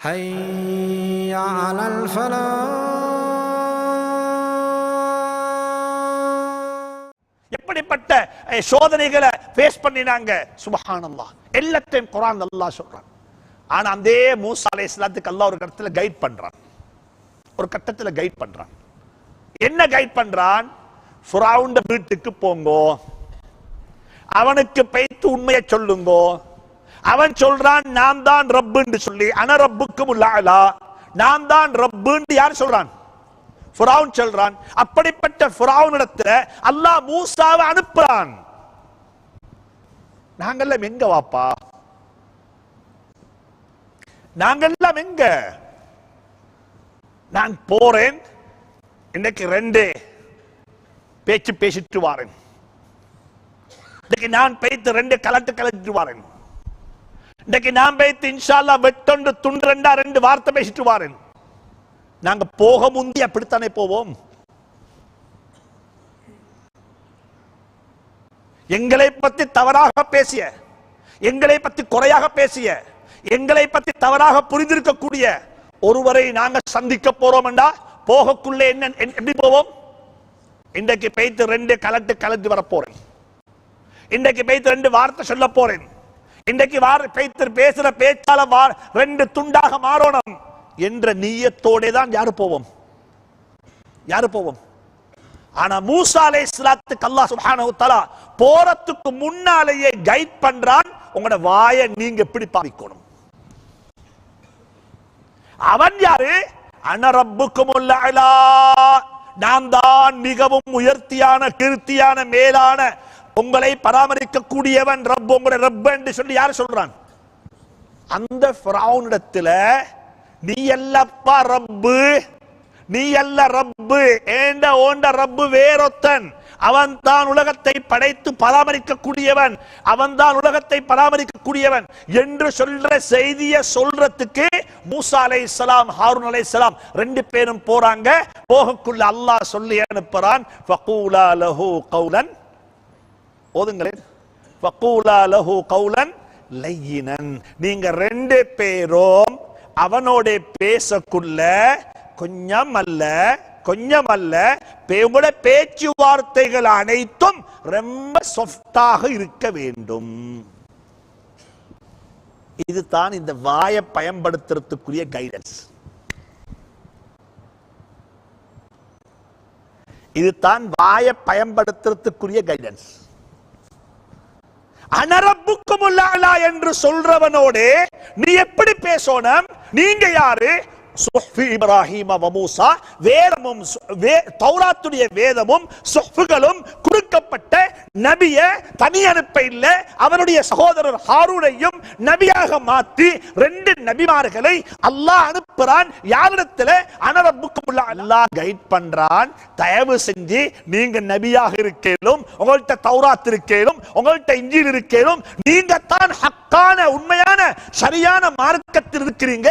حي على الفلاح எப்படிப்பட்ட அஹ், சோதனைகளை ஃபேஸ் பண்ணினாங்க சுபஹானல்லாஹ் எல்லாத்தையும் குரான் அல்லாஹ் சொல்றான் ஆனா அந்த மூசா அலைஹிஸ்ஸலாத்துக்கு அல்லாஹ் ஒரு கட்டத்துல கைட் பண்றான் ஒரு கட்டத்துல கைட் பண்றான் என்ன கைட் பண்றான் ஃபிரௌண்ட வீட்டுக்கு போங்கோ அவனுக்கு பைத்து உண்மையை சொல்லுங்கோ அவன் சொல்றான் நான் தான் ரப்புன்னு சொல்லி அன ரப்புக்கும் உள்ளாலா நான் தான் ரப்புன்னு யார் சொல்றான்? ஃபுராவுன் சொல்றான். அப்படிப்பட்ட ஃபிரௌனிடத்துல அல்லாஹ் மூசாவை அனுப்புறான். நாங்கெல்லாம் எங்க வாப்பா? நாங்கெல்லாம் எங்க? நான் போறேன். இன்னைக்கு ரெண்டு பேச்சு பேசிட்டு வாரேன். இன்னைக்கு நான் பேய்த்து ரெண்டு கலட்டு கலட்டு வாரேன். இன்னைக்கு நான் பேத்து இன்ஷால்லா வெட்டொண்டு துண்டு ரெண்டா ரெண்டு வார்த்தை பேசிட்டு வாரேன். நாங்க போக முந்தி அப்படித்தானே போவோம்? எங்களை பத்தி தவறாக பேசிய எங்களை பத்தி குறையாக பேசிய எங்களை பத்தி தவறாக புரிந்திருக்கக்கூடிய ஒருவரை நாங்க சந்திக்க போறோம் என்றா போகக்குள்ளே என்ன எப்படி போவோம்? இன்றைக்கு பெய்த்து ரெண்டு கலட்டு கலந்து வர போறேன். இன்றைக்கு பெய்த்து ரெண்டு வார்த்தை சொல்ல போறேன். இன்றைக்கு வார பெய்த்து பேசுற பேச்சால வா- ரெண்டு துண்டாக மாறணும் என்ற நீயத்தோட தான் யாரு போவோம்? யாரு போவோம்? ஆனா மூசா அலைஹிஸ்ஸலாத்துக்கு அல்லாஹ் சுப்ஹானஹு தஆலா போறதுக்கு முன்னாலேயே கைட் பண்றான். உங்களோட வாயை நீங்க எப்படி பாவிக்கணும்? அவன் யாரு? அனரப்புக்கும் அலா நான் தான் மிகவும் உயர்த்தியான கிருத்தியான மேலான உங்களை பராமரிக்க கூடியவன் ரப் உங்களுடைய ரப் என்று சொல்லி யார் சொல்றான்? அந்த ஃபிரௌனிடத்துல நீ அல்லப்பா ரப்பு நீ அல்ல ரப்பு ஏண்ட ஓண்ட ரப்பு வேறொத்தன். அவன் தான் உலகத்தை படைத்து பராமரிக்க கூடியவன் அவன் தான் உலகத்தை பராமரிக்க கூடியவன் என்று சொல்ற செய்திய சொல்றதுக்கு மூசா அலைஹிஸ்ஸலாம் ஹாரூன் சலாம் ரெண்டு பேரும் போறாங்க. போகக்குள்ள அல்லாஹ் சொல்லி அனுப்புறான் ஃபகூலா லஹு கௌலன் ஓதுங்களேன். லையினன் நீங்க ரெண்டு பேரும் அவனோட பேசக்குள்ள கொஞ்சம் அல்ல கொஞ்சம் அல்ல உங்களோட பேச்சுவார்த்தைகள் அனைத்தும் ரொம்ப சொஃப்டாக இருக்க வேண்டும். இதுதான் இந்த வாயை பயன்படுத்துறதுக்குரிய கைடன்ஸ் இதுதான் வாயை பயன்படுத்துறதுக்குரிய கைடன்ஸ் அனரப்புக்கும் என்று சொல்றவனோடு நீ எப்படி பேசணும்? நீங்க யாரு? சுஹ்ஃபு இப்ராஹிம வமூசா மூசா. வேதமும் தௌராத்துடைய வேதமும் சுஹ்ஃபுகளும் கொடுக்கப்பட்ட நபிய தனி அனுப்ப இல்ல அவனுடைய சகோதரர் ஹாரூனையும் நபியாக மாத்தி ரெண்டு நபிமார்களை அல்லாஹ் அனுப்புறான். யாரிடத்துல? அனரப்புக்கு உள்ள அல்லாஹ் கைட் பண்றான். தயவு செஞ்சு நீங்க நபியாக இருக்கேலும் உங்கள்ட்ட தௌராத் இருக்கேலும் உங்கள்ட்ட இஞ்சில் இருக்கேலும் நீங்க தான் ஹக்கான உண்மையான சரியான மார்க்கத்தில் இருக்கிறீங்க.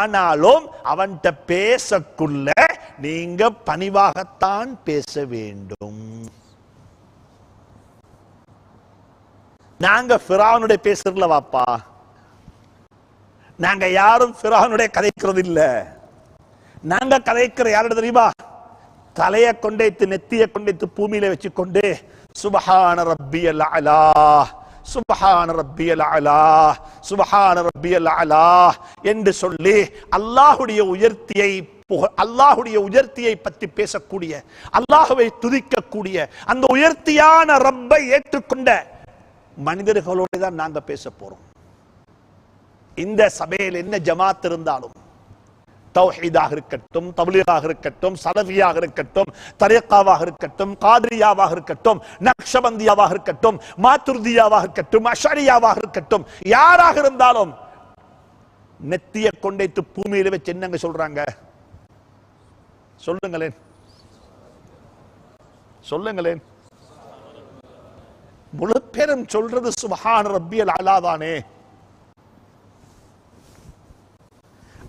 ஆனாலும் அவன்கிட்ட பேசக்குள்ள நீங்க பணிவாகத்தான் பேச வேண்டும். நாங்க ஃபிரானுடைய பேசுறதுல வாப்பா. நாங்க யாரும் ஃபிரானுடைய கதைக்கிறது இல்ல நாங்க கதைக்கிற யாரோட தெரியுமா? தலைய கொண்டைத்து நெத்திய கொண்டைத்து பூமியில வச்சுக்கொண்டு சுபஹான ரப்பியல் அலா. சுபஹான ரப்பியல் அலா சுபஹான ரப்பியல் அலா என்று சொல்லி அல்லாஹுடைய உயர்த்தியை அல்லாஹுடைய உயர்த்தியை பற்றி பேசக்கூடிய அல்லாஹுவை துதிக்கக்கூடிய அந்த உயர்த்தியான ரப்பை ஏற்றுக்கொண்ட மனிதர்களோடு தான் நாங்க பேச போறோம். இந்த சபையில் என்ன ஜமாத் இருந்தாலும் தௌஹீதாக இருக்கட்டும் தப்லீகாக இருக்கட்டும் சலவியாக இருக்கட்டும் தரேக்காவாக இருக்கட்டும் காதிரியாவாக இருக்கட்டும் நக்ஷபந்தியாவாக இருக்கட்டும் மாத்துர்தியாவாக இருக்கட்டும் அஷரியாவாக இருக்கட்டும் யாராக இருந்தாலும் நெத்திய கொண்டைத்து பூமியில வச்சு என்னங்க சொல்றாங்க? சொல்லுங்களேன். சொல்லுங்களேன். முழு பேரும் சொல்றது சுபஹான் ரப்பியல் அலாதானே.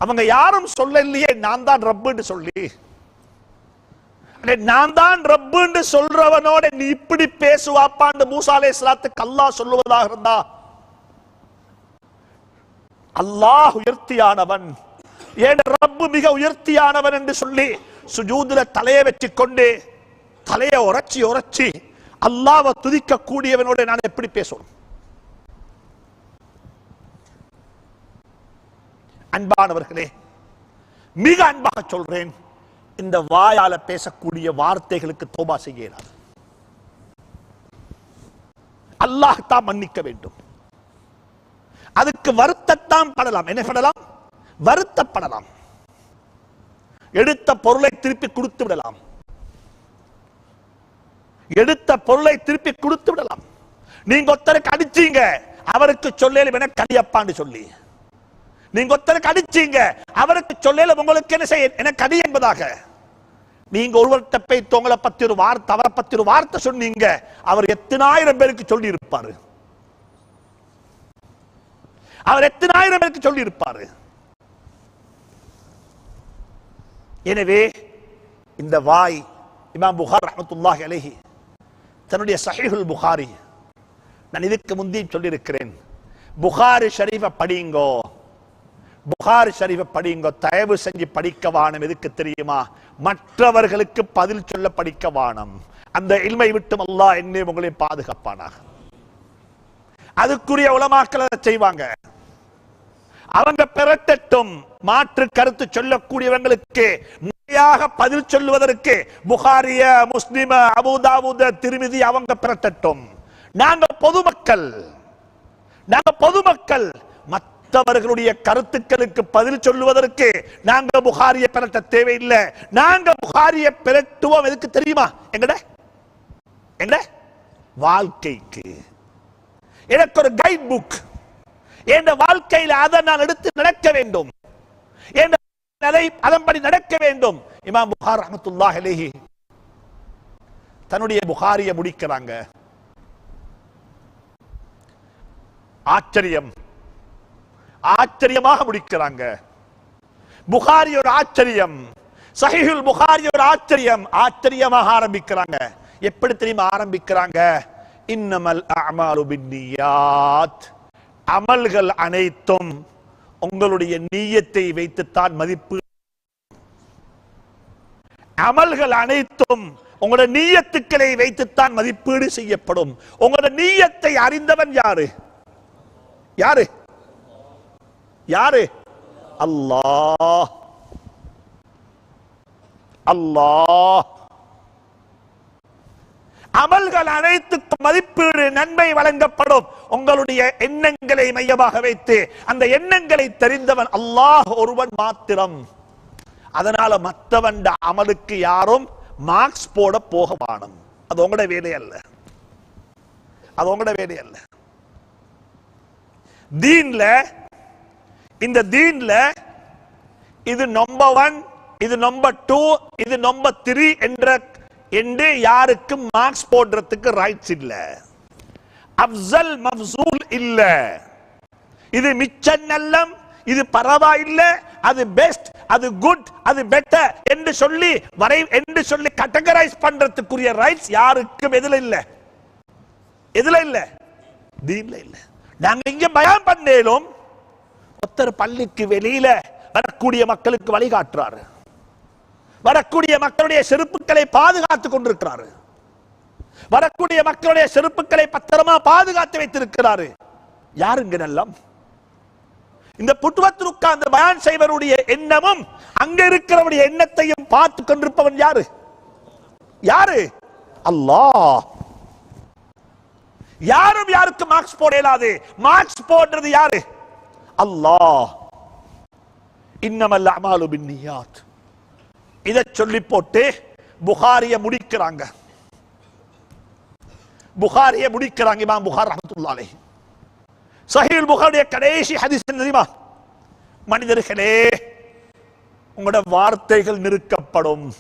அவங்க யாரும் சொல்லலையே நான் தான் ரப்புன்னு சொல்லி. நான் தான் ரப்புன்னு சொல்றவனோட நீ இப்படி பேசுவாப்பான்னு மூசாலே அலைஹிஸ்ஸலாத்துக்கு அல்லாஹ் சொல்லுவதாக இருந்தா? அல்லாஹ் உயர்த்தியானவன். ஏன் ரப்பு மிக உயர்த்தியானவன் என்று சொல்லி சுஜூதுல தலையை வச்சு கொண்டு தலையை உரைச்சி உரைச்சி அல்லாவை துதிக்க கூடியவனோட நான் எப்படி பேசணும்? அன்பானவர்களே மிக அன்பாக சொல்றேன் இந்த வாயால பேசக்கூடிய வார்த்தைகளுக்கு தோபா செய்ய இயலாது அல்லாஹ் மன்னிக்க வேண்டும். அதுக்கு வருத்தத்தான் படலாம். என்ன படலாம்? வருத்தப்படலாம். எடுத்த பொருளை திருப்பி கொடுத்து விடலாம். எடுத்த பொருளை திருப்பி கொடுத்து விடலாம். நீங்க ஒருத்தருக்கு அடிச்சீங்க அவருக்கு சொல்லல எனக்கு அடியப்பான்னு சொல்லி. நீங்க ஒருத்தருக்கு அடிச்சீங்க. அவருக்கு சொல்லல உங்களுக்கு என்ன செய்ய எனக்கு அடி என்பதாக. நீங்க ஒருவர்கிட்ட போய் உங்களை பத்தி ஒரு வார்த்தை அவரை பத்தி ஒரு வார்த்தை சொன்னீங்க. அவர் எத்தனாயிரம் பேருக்கு சொல்லி இருப்பாரு அவர் எத்தனாயிரம் பேருக்கு சொல்லி இருப்பாரு எனவே இந்த வாய் இமாம் புகார் ரஹமத்துல்லாஹி அலஹி தன்னுடைய சஹிஹுல் புகாரி நான் இதுக்கு முந்தி சொல்லியிருக்கிறேன். புகாரி ஷரீஃபை படிங்கோ. புகாரி ஷரீஃபை படிங்க தயவு செஞ்சு படிக்க வானம். எதுக்கு தெரியுமா? மற்றவர்களுக்கு பதில் சொல்ல படிக்க வானம். அந்த இல்மை விட்டும் அல்லாஹ் என்னை உங்களை பாதுகாப்பானாக. அதுக்குரிய உலமாக்கள் அதை செய்வாங்க. அவங்க பெறட்டட்டும் மாற்று கருத்து சொல்லக்கூடியவங்களுக்கு முறையாக பதில் சொல்லுவதற்கு புகாரிய முஸ்லிம அபுதாபுத திருமிதி அவங்க பெறட்டட்டும் நாங்க பொதுமக்கள் நாங்க பொதுமக்கள் மற்றவர்களுடைய கருத்துக்களுக்கு பதில் சொல்லுவதற்கு நாங்க புகாரிய பெறட்ட தேவையில்லை. நாங்க புகாரிய பெறட்டுவோம். எதுக்கு தெரியுமா? எங்கட? எங்கட? வாழ்க்கைக்கு. எனக்கு ஒரு கைட் புக் என் வாழ்க்கையில் அதை நான் எடுத்து நடக்க வேண்டும். என் அதை அதன்படி நடக்க வேண்டும். இமாம் புகார் அஹமத்துல்லா அலைஹி தன்னுடைய புகாரிய முடிக்கிறாங்க. ஆச்சரியம். ஆச்சரியமாக முடிக்கிறாங்க. புகாரி ஒரு ஆச்சரியம். சஹிஹுல் புகாரி ஒரு ஆச்சரியம். ஆச்சரியமாக ஆரம்பிக்கிறாங்க. எப்படி தெரியுமா ஆரம்பிக்கிறாங்க? இன்னமல் அமாலு பின்னியாத் அமல்கள் அனைத்தும் உங்களுடைய நீயத்தை வைத்துத்தான் மதிப்பு. அமல்கள் அனைத்தும் உங்களோட நீயத்துக்களை வைத்துத்தான் மதிப்பீடு செய்யப்படும். உங்களோட நீயத்தை அறிந்தவன் யாரு? யாரு? யாரு? அல்லாஹ். அல்லாஹ். அமல்கள் அனைத்துக்கும் மதிப்பீடு நன்மை வழங்கப்படும். உங்களுடைய எண்ணங்களை மையமாக வைத்து அந்த எண்ணங்களை தெரிந்தவன் அல்லாஹ் ஒருவன் மாத்திரம். அதனால மற்றவன் அமலுக்கு யாரும் மார்க்ஸ் போட போக வாணும் அது உங்களோட வேலை அல்ல. அது உங்களோட வேலை அல்ல. தீன்ல இந்த தீன்ல இது நம்பர் ஒன் இது நம்பர் டூ இது நம்பர் த்ரீ என்ற என்று யாருக்கும் மார்க்ஸ் போடுறதுக்கு ரைட்ஸ் இல்ல. அப்சல் மப்சூல் இல்ல. இது மிச்ச நல்லம் இது பரவாயில்ல அது பெஸ்ட் அது குட் அது பெட்டர் என்று சொல்லி வரை என்று சொல்லி கேட்டகரைஸ் பண்றதுக்குரிய ரைட்ஸ் யாருக்கும் எதுல இல்ல? எதுல இல்ல? தீன்ல இல்ல. நாங்க இங்க பயம் பண்ணேலும் ஒருத்தர் பள்ளிக்கு வெளியில வரக்கூடிய மக்களுக்கு வழிகாட்டுறாரு. வரக்கூடிய மக்களுடைய செருப்புக்களை பாதுகாத்துக் கொண்டிருக்கிறாரு. வரக்கூடிய மக்களுடைய செருப்புக்களை பத்திரமா பாதுகாத்து வைத்திருக்கிறாரு. யாருங்க நல்லம்? இந்த புட்டுவத்தில் உட்கார்ந்து பயான் செய்வருடைய எண்ணமும் அங்க இருக்கிறவருடைய எண்ணத்தையும் பார்த்து கொண்டிருப்பவன் யாரு? யாரு? அல்லாஹ். யாரும் யாருக்கு மார்க்ஸ் போட இயலாது மார்க்ஸ் போடுறது யாரு? அல்லாஹ். இன்னமல்ல அமாலு பின்னியாத். இதை சொல்லி போட்டு புகாரிய முடிக்கிறாங்க. புகாரிய முடிக்கிறாங்க இமாம் புகார் ரஹமத்துல்லாலே சஹீல் புகாருடைய கடைசி ஹதீஸ் தெரியுமா? மனிதர்களே உங்களோட வார்த்தைகள் நிறுக்கப்படும்.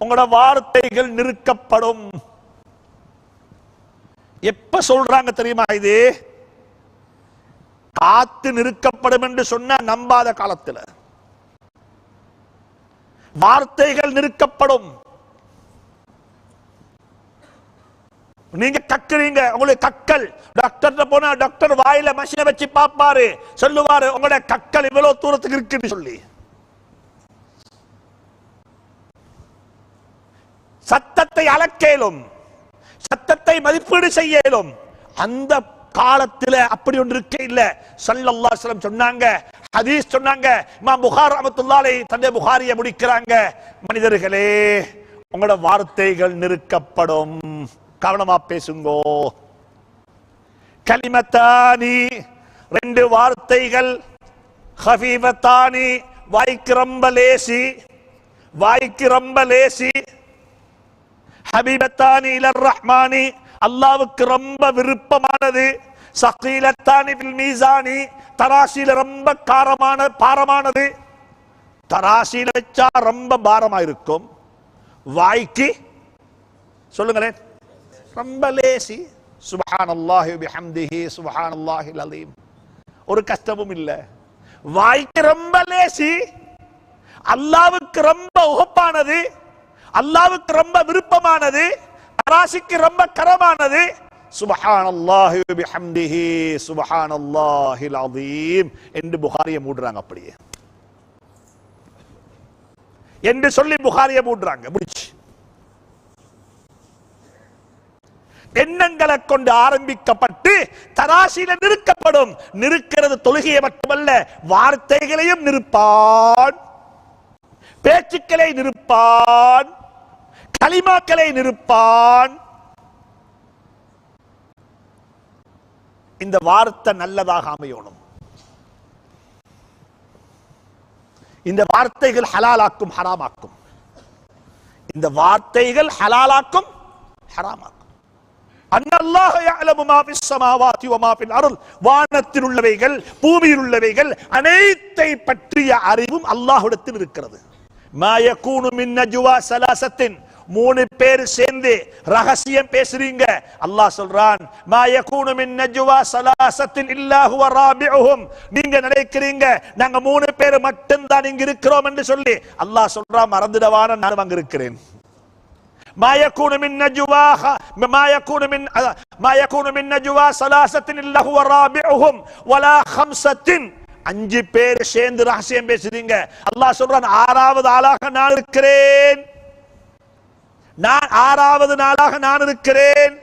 உங்களோட வார்த்தைகள் நிறுக்கப்படும். எப்ப சொல்றாங்க தெரியுமா இது? காத்து நிறுக்கப்படும் என்று சொன்ன நம்பாத காலத்துல. வார்த்தைகள் நிறுக்கப்படும் நீங்க கக்குறீங்க உங்களுக்கு கக்கல். டாக்டர் போனா டாக்டர் வாயில மஷினை வச்சு பாப்பாரு சொல்லுவாரு உங்களோட கக்கல் இவ்வளவு தூரத்துக்கு இருக்குன்னு சொல்லி. சத்தத்தை அளக்கேலும் சத்தத்தை மதிப்பீடு செய்யலும் அந்த காலத்துல அப்படி ஒன்று இருக்க இல்ல. சல்லல்லா சொல்லம் சொன்னாங்க. ஹதீஸ் சொன்னாங்க. மா புகார் அமத்துல்லாலை தந்தை புகாரியை முடிக்கிறாங்க. மனிதர்களே உங்களோட வார்த்தைகள் நிறுக்கப்படும் கவனமா பேசுங்கோ. கலிமத்தானி ரெண்டு வார்த்தைகள். ஹபீபத்தானி வாய்க்கு ரொம்ப லேசி. வாய்க்கு ரொம்ப லேசி. ஹபீபத்தானி இலர் ரஹ்மானி. அல்லாவுக்கு ரொம்ப விருப்பமானது சகீலத்தானி மீசானி தராசியில ரொம்ப காரமான பாரமானது. தராசியில வச்சா ரொம்ப பாரமா இருக்கும் வாய்க்கு சொல்லுங்களேன். ரொம்ப லேசி. சுபஹானல்லாஹி பிஹம்திஹி சுபஹானல்லாஹில் அலீம் ஒரு கஷ்டமும் இல்ல. வாய்க்கு ரொம்ப லேசி. அல்லாவுக்கு ரொம்ப உகப்பானது. அல்லாவுக்கு ரொம்ப விருப்பமானது. தராசிக்கு ரொம்ப கரமானது. சுபஹானல்லாஹி பிஹம்திஹி சுபஹானல்லாஹில் அதீம் என்று புகாரியை மூடுறாங்க அப்படியே. என்று சொல்லி புகாரியை மூடுறாங்க முடிச்சு. எண்ணங்களை கொண்டு ஆரம்பிக்கப்பட்டு தராசில நிறுக்கப்படும். நிறுக்கிறது தொழுகையை மட்டுமல்ல வார்த்தைகளையும் நிறுப்பான். பேச்சுக்களை நிறுப்பான். களிமாக்களை நிறுப்பான். இந்த வார்த்தை நல்லதாக அமையணும். இந்த வார்த்தைகள் ஹலாலாக்கும் ஹராமாக்கும். இந்த வார்த்தைகள் ஹலாலாக்கும் ஹராமாக்கும். அன்னல்லாஹ யஅலமு மா ஃபிஸ் ஸமாவாதி வானத்தில் உள்ளவைகள் பூமியில் உள்ளவைகள் அனைத்தை பற்றிய அறிவும் அல்லாஹுடத்தில் இருக்கிறது. மா யகூனு மின் நஜ்வா ஸலாசத்தின் மூணு பேர் சேர்ந்து ரகசியம் பேசுறீங்க அல்லாஹ் சொல்றான் மா யகூனு மின் நஜ்வா ஸலாசத்தின் இல்லா ஹுவ ராபிஉஹும் நீங்க நினைக்கிறீங்க நாங்க மூணு பேர் மட்டும்தான் இங்க இருக்கிறோம் என்று சொல்லி அல்லாஹ் சொல்றான் மறந்துடவான நான் அங்க இருக்கிறேன் ما يكون من نجوى ما يكون من ما يكون من نجوى ثلاثة إلا هو رابعهم ولا خمسة அஞ்சு பேர் சேர்ந்து ரகசியம் பேசுறீங்க அல்லாஹ் சொல்றான் ஆறாவது ஆளாக நான் இருக்கிறேன் நான் ஆறாவது நாளாக நான் இருக்கிறேன்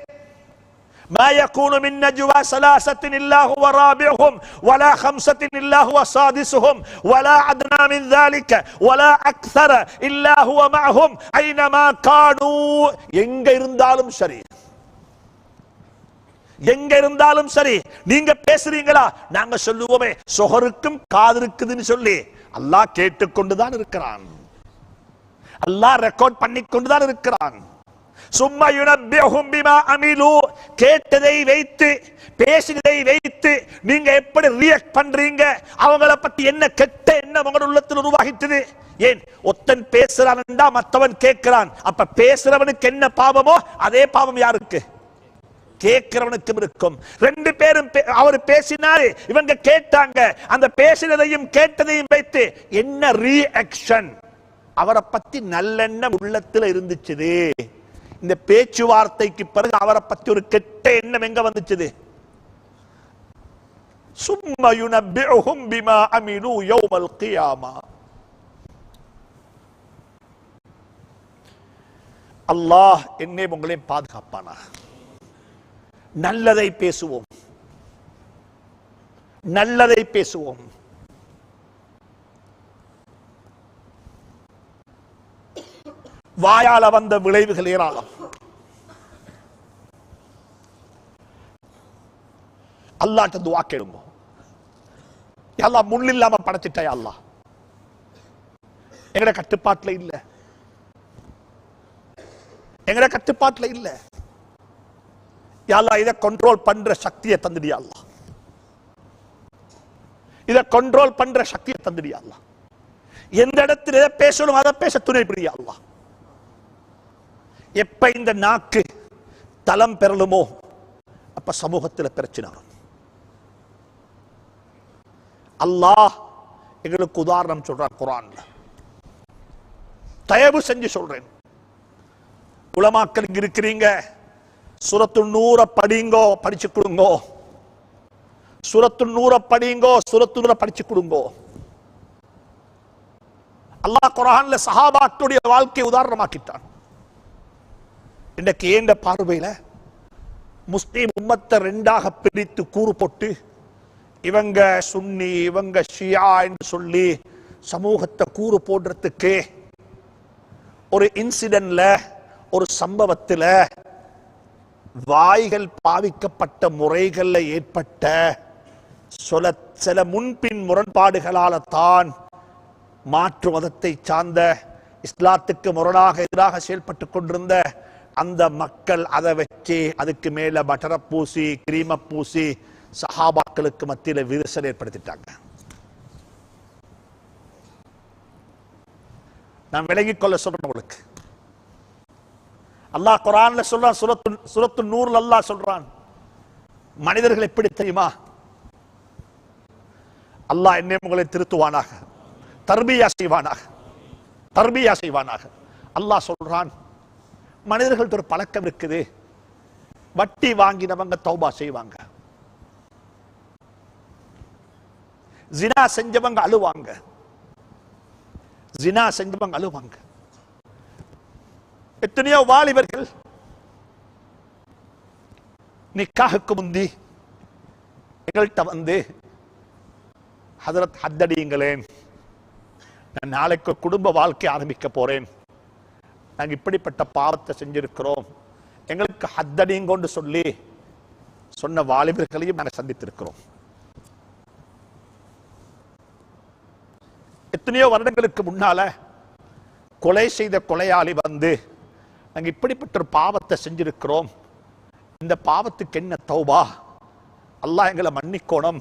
ما يكون من نجوى ثلاثة إلا هو رابعهم ولا خمسة إلا هو سادسهم ولا أدنى من ذلك ولا أكثر إلا هو معهم أينما كانوا எங்க இருந்தாலும் சரி எங்க இருந்தாலும் சரி நீங்க பேசுறீங்களா நாங்க சொல்லுவோமே சொகருக்கும் காது இருக்குதுன்னு சொல்லி அல்லாஹ் கேட்டுக்கொண்டுதான் இருக்கிறான் அல்லாஹ் ரெக்கார்ட் பண்ணி கொண்டுதான் இருக்கிறான். சும்மா யுனப்பியஹும் பிமா அமிலு கேட்டதை வைத்து பேசினதை வைத்து நீங்க எப்படி ரியாக்ட் பண்றீங்க? அவங்கள பத்தி என்ன கெட்ட என்ன உங்களோட உள்ளத்தில் உருவாகிட்டது? ஏன்? ஒத்தன் பேசுறான்டா மத்தவன் கேட்கிறான். அப்ப பேசுறவனுக்கு என்ன பாவமோ அதே பாவம் யாருக்கு? கேட்கிறவனுக்கும் இருக்கும். ரெண்டு பேரும் பே- அவர் பேசினாரு இவங்க கேட்டாங்க. அந்த பேசினதையும் கேட்டதையும் வைத்து என்ன ரியாக்ஷன் அவரை பத்தி நல்லெண்ணம் உள்ளத்துல இருந்துச்சு இந்த பேச்சுவார்த்தைக்கு பிறகு அவரை பத்தி ஒரு கெட்ட எண்ணம் எங்க வந்துச்சு சும்மா யுனப்பிஉஹும் பிமா அமினு யௌமல் கியாமா. அல்லாஹ் என்னை உங்களையும் பாதுகாப்பானா நல்லதை பேசுவோம். நல்லதை பேசுவோம். வாயால வந்த விளைவுகள் ஏராளம். அல்லாட்ட துவா கேளுங்க. அல்லாஹ் முள் இல்லாம படைச்சிட்டா அல்லா எங்கட கட்டுப்பாட்டுல இல்ல. எங்கட கட்டுப்பாட்டுல இல்ல. யாரா இதை கண்ட்ரோல் பண்ற சக்தியை தந்துடியா இதை கண்ட்ரோல் பண்ற சக்தியை தந்துடியா எந்த இடத்துல எதை பேசணும் அதை பேச துணை புரியா அல்லாஹ்? எப்ப இந்த நாக்கு தலம் பெறலுமோ அப்ப சமூகத்துல பிரச்சனை வரும். அல்லாஹ் எங்களுக்கு உதாரணம் சொல்றார் குரான்ல. தயவு செஞ்சு சொல்றேன். உலமாக்கள் இங்க இருக்கிறீங்க. சுரத்து நூற படிங்கோ படிச்சு கொடுங்கோ. சுரத்து நூற படிங்கோ சுரத்து நூற படிச்சு கொடுங்கோ. அல்லாஹ் குரான்ல சஹாபாக்களுடைய வாழ்க்கையை உதாரணமாக்கிட்டான். இன்றைக்கு ஏண்ட பார்வையில முஸ்லீம் உம்மத்தை ரெண்டாக பிரித்து கூறு போட்டு இவங்க சுன்னி இவங்க ஷியா என்று சொல்லி சமூகத்தை கூறு போடுறதுக்கு ஒரு இன்சிடென்ட்ல ஒரு சம்பவத்துல வாய்கள் பாவிக்கப்பட்ட முறைகள்ல ஏற்பட்ட சில சில முன்பின் முரண்பாடுகளால தான் மாற்று மதத்தை சார்ந்த இஸ்லாத்துக்கு முரணாக எதிராக செயல்பட்டு கொண்டிருந்த அந்த மக்கள் அதை வச்சு அதுக்கு மேல பட்டரை பூசி கிரீம பூசி சஹாபாக்களுக்கு மத்தியில விரிசல் ஏற்படுத்திட்டாங்க. நான் விலகிக் கொள்ள சொல்றேன் உங்களுக்கு. அல்லாஹ் குரான்ல சொல்றான் சுரத்து சுரத்து நூறுல அல்லாஹ் சொல்றான் மனிதர்கள் எப்படி தெரியுமா? அல்லாஹ் என்னை உங்களை திருத்துவானாக தர்பியா செய்வானாக தர்பியா செய்வானாக. அல்லாஹ் சொல்றான் மனிதர்கள்ட்ட ஒரு பழக்கம் இருக்குது. வட்டி வாங்கினவங்க தௌபா செய்வாங்க. ஜினா செஞ்சவங்க அழுவாங்க. ஜினா செஞ்சவங்க அழுவாங்க. எத்தனையோ வாலிபர்கள் நிக்காகுக்கு முந்தி எங்கள்கிட்ட வந்து ஹதரத் ஹத்தடியுங்களேன் நான் நாளைக்கு குடும்ப வாழ்க்கை ஆரம்பிக்க போறேன். நாங்க இப்படிப்பட்ட பாவத்தை செஞ்சிருக்கிறோம். எங்களுக்கு ஹத்தடிங்கொண்டு சொல்லி சொன்ன வாலிபர்களையும் நாங்கள் சந்தித்திருக்கிறோம். எத்தனையோ வருடங்களுக்கு முன்னால கொலை செய்த கொலையாளி வந்து நாங்க இப்படிப்பட்ட ஒரு பாவத்தை செஞ்சிருக்கிறோம். இந்த பாவத்துக்கு என்ன தௌபா? அல்லாஹ் எங்களை மன்னிக்கோணும்.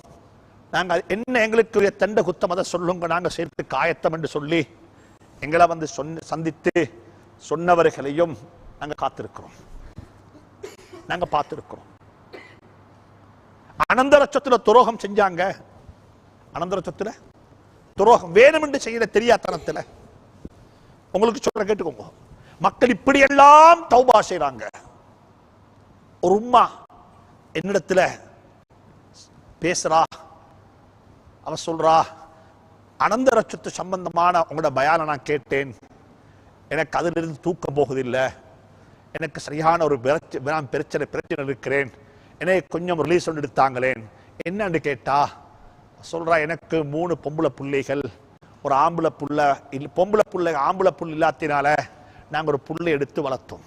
நாங்க என்ன எங்களுக்கு தண்டை குத்தம் அதை சொல்லுங்க. நாங்க சேர்த்து காயத்தம் என்று சொல்லி எங்களை வந்து சொன்ன சந்தித்து சொன்னவர்களையும் நாங்க காத்திருக்கிறோம். நாங்க பார்த்திருக்கிறோம். அனந்தர துரோகம் செஞ்சாங்க. அனந்தர துரோகம் வேணுமென்று செய்யற தெரியாதனத்தில். உங்களுக்கு சொல்ற கேட்டுக்கோங்க. மக்கள் இப்படியெல்லாம் தௌபா செய்றாங்க. ஒரு உம்மா என்னிடத்துல பேசுறா அவ சொல்றா அனந்த சொத்து சம்பந்தமான உங்களோட பயான நான் கேட்டேன். எனக்கு அதிலிருந்து தூக்கம் போகுதில்லை. எனக்கு சரியான ஒரு பிரச்ச- நான் பிரச்சனை பிரச்சனை இருக்கிறேன். என்னை கொஞ்சம் ரிலீஸ் ஒன்று எடுத்தாங்களேன். என்னன்னு கேட்டா சொல்றா எனக்கு மூணு பொம்பளை புள்ளைகள். ஒரு ஆம்பளை புள்ள இல் பொம்பளை புள்ள ஆம்பளை புல் இல்லாத்தினால நாங்கள் ஒரு புள்ளை எடுத்து வளர்த்தோம்.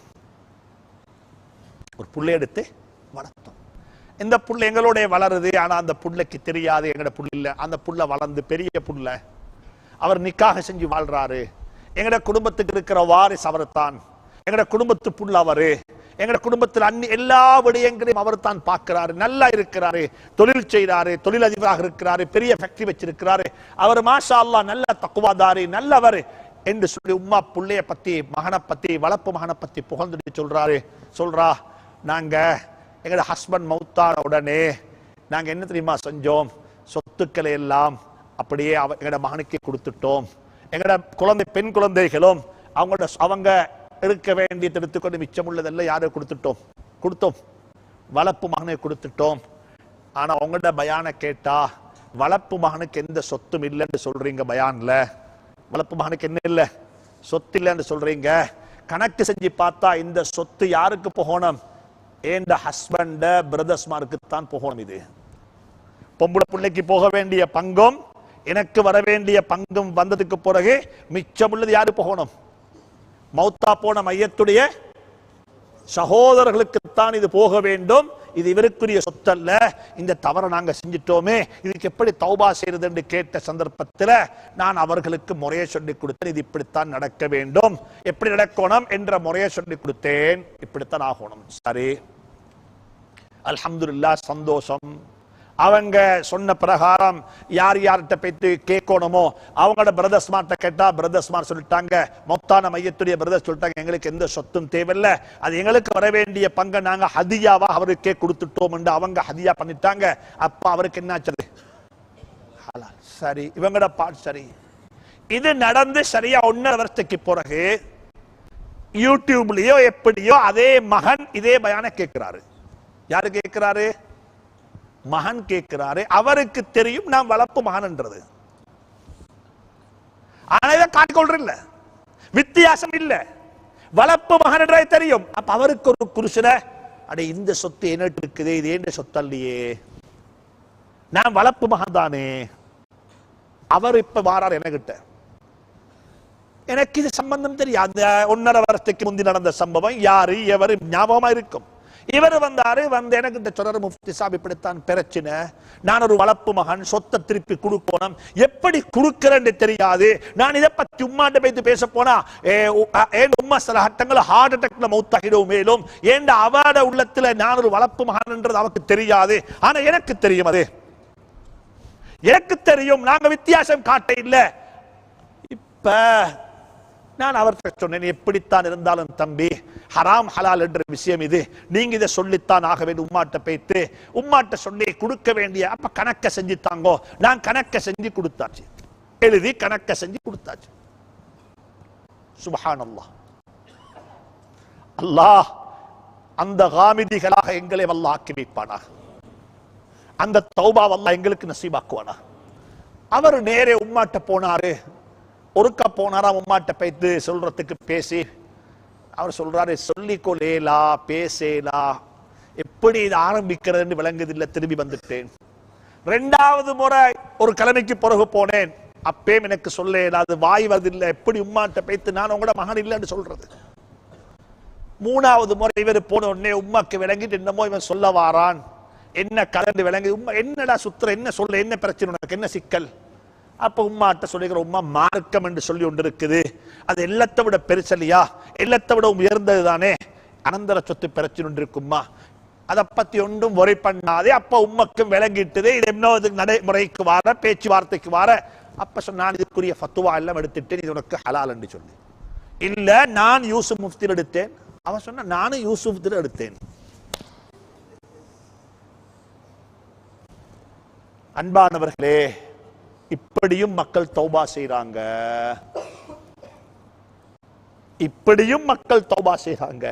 ஒரு புள்ளை எடுத்து வளர்த்தோம். இந்த புள்ள எங்களோடைய வளருது ஆனால் அந்த புள்ளைக்கு தெரியாது எங்களோட புள்ள இல்லை. அந்த புள்ள வளர்ந்து பெரிய புள்ள. அவர் நிக்காக செஞ்சு வாழ்றாரு. எங்கட குடும்பத்துக்கு இருக்கிற வாரிஸ் அவர்தான் எங்கட குடும்பத்து புள்ள அவரு. எங்கட குடும்பத்தில் அன்னி எல்லா விடயங்களையும் அவர் தான் பார்க்கிறாரு. நல்லா இருக்கிறாரு. தொழில் செய்கிறாரு தொழிலதிபராக இருக்கிறாரு. பெரிய ஃபேக்டரி வச்சிருக்கிறாரு. அவர் மாஷா அல்லாஹ் நல்ல தக்குவாதாரி நல்லவர் என்று சொல்லி உம்மா புள்ளைய பத்தி மகனை பத்தி வளர்ப்பு மகனை பத்தி புகழ்ந்துட்டு சொல்றாரு. சொல்றா நாங்க எங்கட ஹஸ்பண்ட் மௌத்தான உடனே நாங்க என்ன தெரியுமா செஞ்சோம்? சொத்துக்களை எல்லாம் அப்படியே அவ எங்கட மகனுக்கு கொடுத்துட்டோம். எங்கட குழந்தை பெண் குழந்தைகளும் அவங்களோட அவங்க இருக்க வேண்டியது எடுத்துக்கொண்டு மிச்சம் உள்ளதெல்லாம் யாரும் கொடுத்துட்டோம். கொடுத்தோம். வளர்ப்பு மகனை கொடுத்துட்டோம். ஆனா அவங்களோட பயான கேட்டா வளர்ப்பு மகனுக்கு எந்த சொத்தும் இல்லைன்னு சொல்றீங்க பயான்ல? வளர்ப்பு மகனுக்கு என்ன இல்லை? சொத்து இல்லைன்னு சொல்றீங்க. கணக்கு செஞ்சு பார்த்தா இந்த சொத்து யாருக்கு போகணும்? ஏண்ட ஹஸ்பண்ட பிரதர்ஸ்மாருக்கு தான் போகணும் இது. பொம்பளை பிள்ளைக்கு போக வேண்டிய பங்கும் எனக்கு வர வேண்டிய பங்கும் வந்ததுக்கு பிறகு மிச்சமுள்ளது யாரு போகணும்? மௌத்தா போன மையத்துடைய சகோதரர்களுக்குத்தான் இது போக வேண்டும். இது இவருக்குரிய சொத்தல்ல. இந்த தவறை நாங்க செஞ்சிட்டோமே. இதுக்கு எப்படி தௌபா செய்யறது என்று கேட்ட சந்தர்ப்பத்தில் நான் அவர்களுக்கு முறையை சொல்லி கொடுத்தேன். இது இப்படித்தான் நடக்க வேண்டும். எப்படி நடக்கணும் என்ற முறையை சொல்லி கொடுத்தேன். இப்படித்தான் ஆகணும். சரி. அலமதுல்லா சந்தோஷம். அவங்க சொன்ன பிரகாரம் யார் யார்கிட்ட போயிட்டு கேட்கணுமோ அவங்களோட பிரதர்ஸ் மார்ட்ட கேட்டா பிரதர்ஸ் மார் சொல்லிட்டாங்க. மொத்தான மையத்துடைய பிரதர்ஸ் சொல்லிட்டாங்க. எங்களுக்கு எந்த சொத்தும் தேவையில்லை. அது எங்களுக்கு வர வேண்டிய பங்கை நாங்க ஹதியாவா அவருக்கே கொடுத்துட்டோம் என்று அவங்க ஹதியா பண்ணிட்டாங்க. அப்ப அவருக்கு என்னாச்சது சரி இவங்களோட பாட் சரி. இது நடந்து சரியா ஒன்னரை வருஷத்துக்கு பிறகு யூடியூப்லயோ எப்படியோ அதே மகன் இதே பயான கேட்கிறாரு. யாரு கேட்கிறாரு? மகன் கேட்கிறாரு அவருக்கு தெரியும் நான் வளர்ப்பு மகன்ன்றது. ஆனா இதை காட்டிக்கொள்ற இல்ல வித்தியாசம் இல்ல. வளர்ப்பு மகன்ன்றே தெரியும். அப்ப அவருக்கு ஒரு குருஷன அட இந்த சொத்து என்னட்டு இருக்குது இது என்ன சொத்து அல்லையே நான் வளர்ப்பு மகன் தானே? அவர் இப்ப வாரார் என்கிட்ட எனக்கு இது சம்பந்தம் தெரியும் அந்த ஒன்னரை வருஷத்துக்கு முந்தி நடந்த சம்பவம் யாரு எவரு ஞாபகமா இருக்கும். இவர் வந்தாரு வந்து எனக்கு இந்த சொல்ற முஃப்தி சாப் இப்படித்தான் பிரச்சனை நான் ஒரு வளர்ப்பு மகன் சொத்தை திருப்பி கொடுக்கணும். எப்படி கொடுக்கிறேன்னு தெரியாது. நான் இதை பத்தி உம்மாட்ட போய்த்து பேச போனா ஏன் உம்மா சில ஹட்டங்கள் ஹார்ட் அட்டாக்ல மௌத்தாகிடும் மேலும். ஏண்ட அவட உள்ளத்துல நான் ஒரு வளர்ப்பு மகன்ன்றது அவருக்கு தெரியாது. ஆனா எனக்கு தெரியும் அது. எனக்கு தெரியும். நாங்க வித்தியாசம் காட்ட இல்ல. இப்ப நான் அவர்கிட்ட சொன்னேன் எப்படித்தான் இருந்தாலும் தம்பி ஹராம் ஹலால் என்ற விஷயம் இது. நீங்க இதை சொல்லித்தான் ஆக வேண்டும் உம்மாட்ட பேத்து. உம்மாட்ட சொல்லி கொடுக்க வேண்டிய அப்ப கணக்க செஞ்சு தாங்கோ. நான் கணக்க செஞ்சு கொடுத்தாச்சு. எழுதி கணக்க செஞ்சு கொடுத்தாச்சு. சுபஹான் அல்லாஹ் அல்லாஹ் அந்த காமிதிகளாக எங்களை வல்ல ஆக்கி வைப்பானாக அந்த தௌபா வல்ல எங்களுக்கு நசீபாக்குவானா அவர் நேரே உம்மாட்ட போனாரு ஒருக்கா போனாரா உம்மாட்ட பைத்து சொல்றதுக்கு பேசி. அவர் சொல்றாரு சொல்லிக்கொள்ளேலா பேசேலா எப்படி இது ஆரம்பிக்கிறதுன்னு விளங்குதில்லை திரும்பி வந்துட்டேன். ரெண்டாவது முறை ஒரு கிழமைக்கு பிறகு போனேன். அப்பேம் எனக்கு சொல்ல அது வாய் வரதில்லை எப்படி உமாட்ட பைத்து? நான் உங்களோட மகன் இல்லைன்னு சொல்றது. மூணாவது முறை இவர் போன உடனே உமாக்கு விளங்கிட்டு என்னமோ இவன் சொல்ல வாரான். என்ன கலந்து விளங்கி? உமா என்னடா சுத்துற? என்ன சொல்ல என்ன பிரச்சனை? உனக்கு என்ன சிக்கல்? அப்ப உம்மாட்ட சொல்லுகிற உம்மா மார்க்கம் என்று சொல்லி ஒன்று இருக்குது அது எல்லாத்தை விட பெருசலியா எல்லாத்தை விட உயர்ந்தது தானே? அனந்தர சொத்து பிரச்சனை ஒன்று இருக்கும்மா அதை பத்தி ஒன்றும் ஒரே பண்ணாதே. அப்ப உம்மக்கும் விளங்கிட்டுது. இது என்ன நடைமுறைக்கு வார பேச்சுவார்த்தைக்கு வார. அப்ப சொன்ன நான் இதுக்குரிய ஃபத்துவா எல்லாம் எடுத்துட்டு இது உனக்கு ஹலால் என்று சொல்லி. இல்ல நான் யூசுப் முஃப்தில் எடுத்தேன். அவன் சொன்ன நானும் யூசுப் எடுத்தேன். அன்பானவர்களே இப்படியும் மக்கள் தௌபா செய்றாங்க. இப்படியும் மக்கள் தௌபா செய்றாங்க.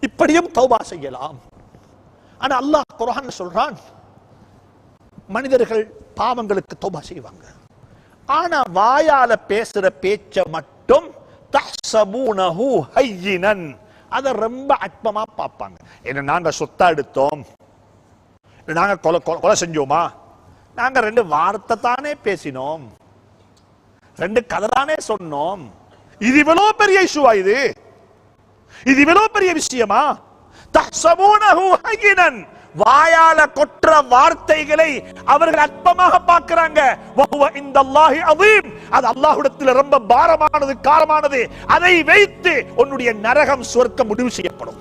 இப்படியும் தௌபா செய்யலாம். ஆனா அல்லாஹ் குரான் சொல்றான் மனிதர்கள் பாவங்களுக்கு தௌபா செய்வாங்க. ஆனா வாயால பேசுற பேச்ச மட்டும் தஹ்சபூனஹு ஹையினன். அதை ரொம்ப அற்பமா பார்ப்பாங்க. என்ன நாங்க சொத்தா எடுத்தோம். நாங்கள் நாங்க கொலை கொலை- செஞ்சோமா? நாங்க ரெண்டு வார்த்தை தானே பேசினோம். ரெண்டு கதை தானே சொன்னோம். இது இவ்வளோ பெரிய இஷ்யூவா இது? இது இவ்வளோ பெரிய விஷயமா? தஹ்சபூனஹு ஹகினன். வாயால கொற்ற வார்த்தைகளை அவர்கள் அற்பமாக பார்க்கிறாங்க. இந்த அல்லாஹி அதீம் அது அல்லாஹுடத்தில் ரொம்ப பாரமானது காரமானது. அதை வைத்து உன்னுடைய நரகம் சொர்க்க முடிவு செய்யப்படும்.